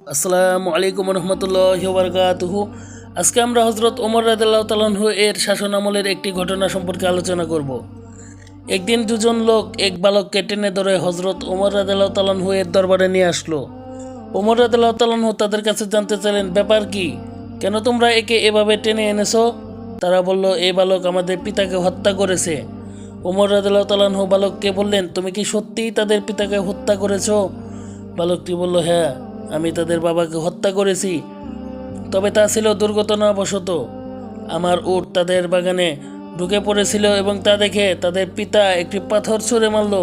আসসালামু আলাইকুম রহমতুল্লাহ বারকাতুহু আজকে আমরা হজরত ওমর রাদিল্লাহ তালাহু এর শাসন আমলের একটি ঘটনা সম্পর্কে আলোচনা করব। একদিন দুজন লোক এক বালককে টেনে ধরে হজরত ওমর রাদিল্লাহ তালাহু এর দরবারে নিয়ে আসলো। ওমর রাদিল্লাহ তালাহু তাদের কাছে জানতে চাইলেন, ব্যাপার কি? কেন তোমরা একে এভাবে টেনে এনেছো? তারা বলল এই বালক আমাদের পিতাকে হত্যা করেছে। ওমর রাদিল্লাহ তালাহু বালককে বললেন, তুমি কি সত্যিই তাদের পিতাকে হত্যা করেছ? বালকটি বলল হ্যাঁ। আমি তাদের বাবাকে হত্যা করেছি। তবে তা ছিল দুর্ঘটনাবশত। আমার উট তাদের বাগানে ঢুকে পড়েছিল এবং তা দেখে তাদের পিতা একটি পাথর ছুঁড়ে মারল,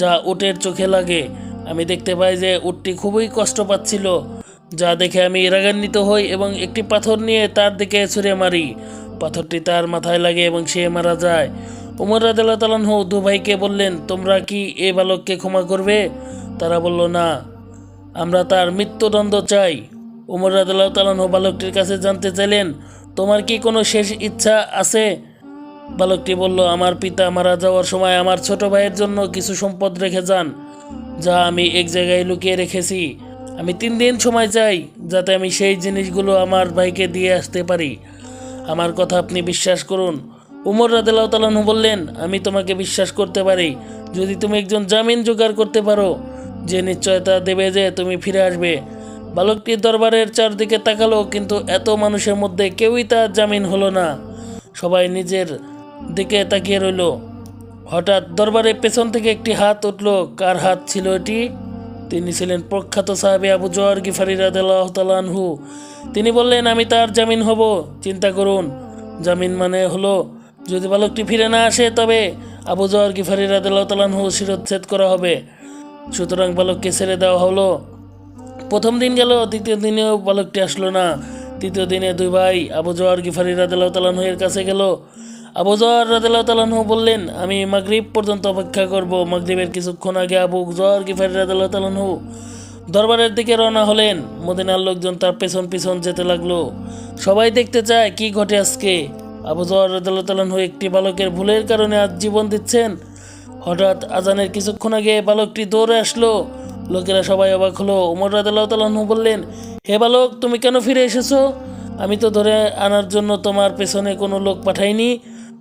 যা উটের চোখে লাগে। আমি দেখতে পাই যে উটটি খুবই কষ্ট পাচ্ছিল, যা দেখে আমি রাগান্বিত হই এবং একটি পাথর নিয়ে তার দিকে ছুঁড়ে মারি। পাথরটি তার মাথায় লাগে এবং সে মারা যায়। উমর রাদিল্লাহ তালাহ দু ভাইকে বললেন, তোমরা কি এ বালককে ক্ষমা করবে? তারা বলল, না। আমরা তার মৃত্যুদণ্ড চাই। উমর রাদিল্লাহ তালাহ বালকটির কাছে জানতে চাইলেন, তোমার কি কোনো শেষ ইচ্ছা আছে? বালকটি বলল, আমার পিতা মারা যাওয়ার সময় আমার ছোট ভাইয়ের জন্য কিছু সম্পদ রেখে যান, যা আমি এক জায়গায় লুকিয়ে রেখেছি। আমি তিন দিন সময় চাই, যাতে আমি সেই জিনিসগুলো আমার ভাইকে দিয়ে আসতে পারি। আমার কথা আপনি বিশ্বাস করুন। উমর রাদিল্লাহ তালাহু বললেন, আমি তোমাকে বিশ্বাস করতে পারি। যদি তুমি একজন জামিন জোগাড় করতে পারো যে নিশ্চয়তা দেবে যে তুমি ফিরে আসবে। বালকটি দরবারের চারদিকে তাকালো, কিন্তু এত মানুষের মধ্যে কেউই তার জামিন হলো না। সবাই নিজের দিকে তাকিয়ে রইল। হঠাৎ দরবারের পেছন থেকে একটি হাত উঠল। কার হাত ছিল এটি? তিনি ছিলেন প্রখ্যাত সাহাবি আবু জোয়ার গিফারি তালানহু তিনি বললেন, আমি তার জামিন হব। চিন্তা করুন। জামিন মানে হলো, যদি বালকটি ফিরে না আসে, তবে আবু জোয়ার গিফারি তালানহু শিরোচ্ছেদ করা হবে। সুতরাং বালককে ছেড়ে দেওয়া হলো। প্রথম দিন গেল, দ্বিতীয় দিনেও বালকটি আসলো না। তৃতীয় দিনে দুই ভাই, আবু জোয়ার গিফারি রাদিল্লাহ তালাহু এর কাছে গেল। আবু জোয়ার রাদিল্লাহ তালাহু বললেন, আমি মাগরিব পর্যন্ত অপেক্ষা করব। মাগরিবের কিছুক্ষণ আগে আবু জোয়ার গিফারি রাদিল্লাহ তালাহু দরবারের দিকে রওনা হলেন। মদিনার লোকজন তার পেছন পিছন যেতে লাগল। সবাই দেখতে চায়, কি ঘটে আজকে? আবু জোয়ার রাদিল্লাহ তালাহু একটি বালকের ভুলের কারণে আজ জীবন দিচ্ছেন। হঠাৎ আজানের কিছুক্ষণ আগে বালকটি দৌড়ে আসলো। লোকেরা সবাই অবাক হলো। উমর রাদিল্লাহ তালাহু বললেন, হে বালক, তুমি কেন ফিরে এসেছ? আমি তো ধরে আনার জন্য তোমার পেছনে কোনো লোক পাঠাইনি।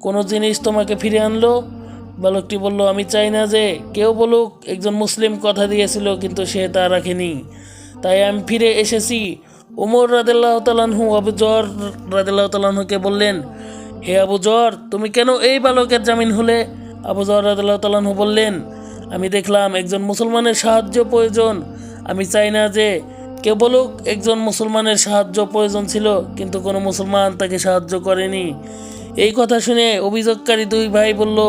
কোনো জিনিস তোমাকে ফিরে আনলো? বালকটি বলল, আমি চাই না যে কেউ বলুক, একজন মুসলিম কথা দিয়েছিল, কিন্তু সে তা রাখেনি। তাই আমি ফিরে এসেছি। উমর রাদিল্লাহ তালাহু আবু জর রাদিল্লাহ তালাহুকে বললেন, হে আবু জর, তুমি কেন এই বালকের জামিন হলে? আবু রাদিল্লাহ বললেন, আমি দেখলাম একজন মুসলমানের সাহায্য প্রয়োজন। আমি চাই না যে কেউ বলুক একজন মুসলমানের সাহায্য প্রয়োজন ছিল, কিন্তু কোনো মুসলমান তাকে সাহায্য করেনি। এই কথা শুনে অভিযোগকারী দুই ভাই বলল,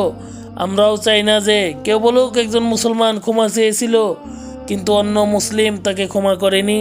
আমরাও চাই না যে কেউ বলুক একজন মুসলমান ক্ষমা চেয়েছিল, কিন্তু অন্য মুসলিম তাকে ক্ষমা করেনি।